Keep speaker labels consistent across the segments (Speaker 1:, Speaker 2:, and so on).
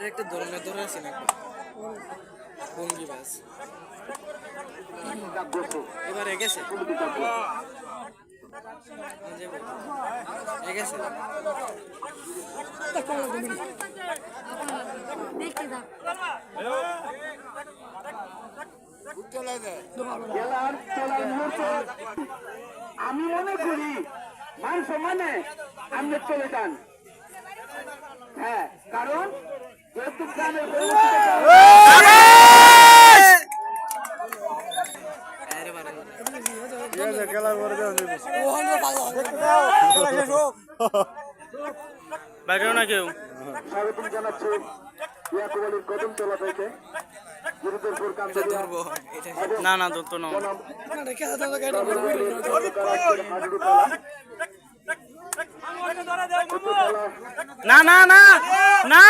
Speaker 1: এটা একটা ধরনের ধরে আছে নাকি? ভঙ্গি বাস। এবারে গেছে গেছে
Speaker 2: দেখতে
Speaker 3: মুহূর্তে আমি মনে করি মান সম্মানে আপনি চলে যান। হ্যাঁ কারণ
Speaker 4: বাইরেও না কেউ?
Speaker 3: স্বাগতম জানাচ্ছি ইয়াকুব আলীর কদম তোলা থেকে গুরুদেবপুর কান্দরিয়া
Speaker 4: না না না না না না। না।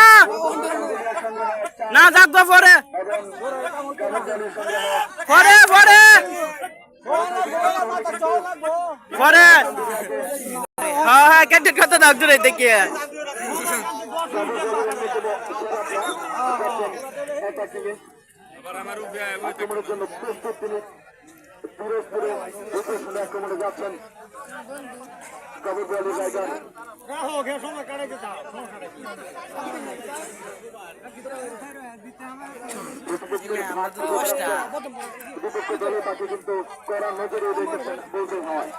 Speaker 4: না যাক পরে। পরে পরে। পরে। হ্যাঁ হ্যাঁ কেটে কত দাগ দূরে দেখিয়ে
Speaker 3: আক্রমণের জন্য প্রস্তুত তিনি। পিরোজপুরে আক্রমণে যাচ্ছেন। আলী রাইডার
Speaker 1: দশটা
Speaker 3: বিপক্ষ দলের পাশে কিন্তু কড়া নজরে রেখেছেন বলতে হয়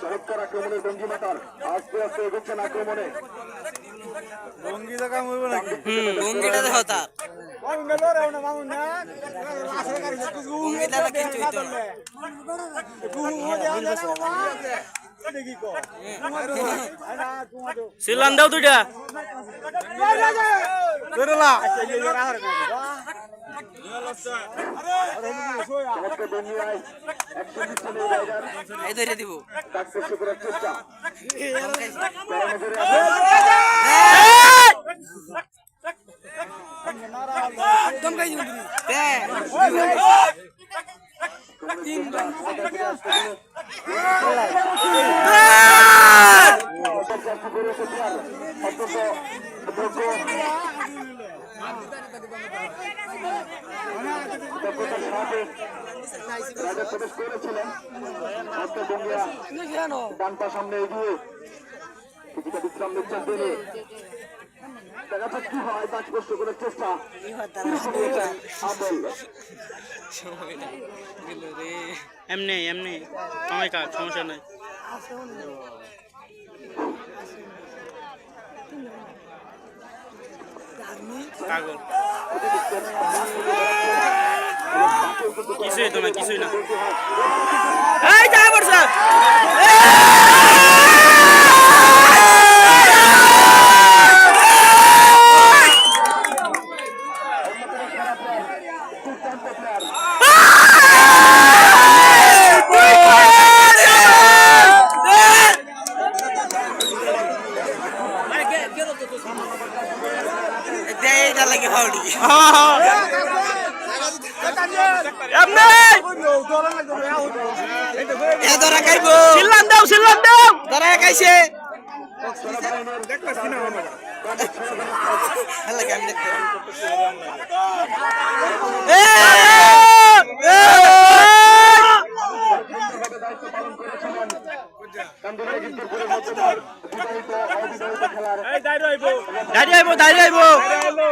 Speaker 3: চমৎকার আক্রমণের ভঙ্গিমাতার আস্তে আস্তে এগোচ্ছেন আক্রমণে
Speaker 1: ভঙ্গিটা দেখো তার ভঙ্গিটা
Speaker 4: সিলান দাও দুইটা।
Speaker 1: ধরে দিব
Speaker 3: ডাকতে করার চেষ্টা কড়া নজরে অত্যন্ত যোগ্য দক্ষতার সাথে রাজা প্রবেশ করেছিলেন ডান পা সামনে এগিয়ে কিছুটা বিশ্রাম নিচ্ছেন তিনি দেখা কি হয় পাঁচ কষ্ট করার চেষ্টা
Speaker 4: এমনি এমনি। সময় কাজ সমস্যা নাই। কিছুই তো না, কিছুই না। এই, যা বর্ষা সিল্লান দাও সিল্লান দাও।
Speaker 1: ধরা খাইছে। হ্যালো আমি দেখতে এ
Speaker 3: কান্দুরাই কিন্তু পুরো মধ্যমার বিবাহিত অবিবাহিত খেলার
Speaker 4: দাঁড়িয়ে আইবো দাঁড়িয়ে আইবো
Speaker 3: এবং